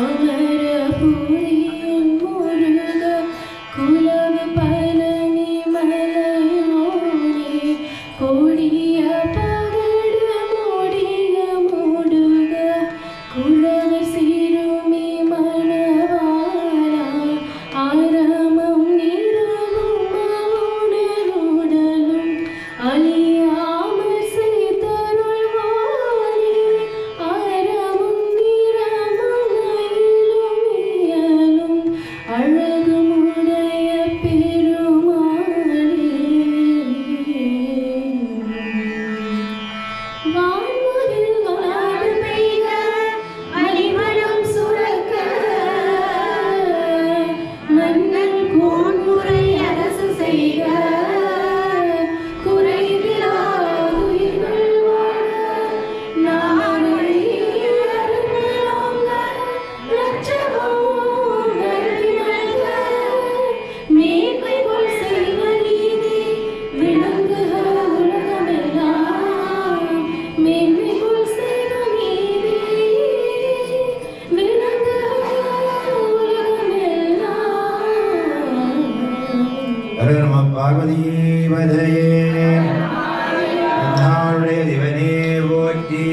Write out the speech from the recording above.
Алина. நம பார்வதி வதையே நாளுடைய திவனே போற்றி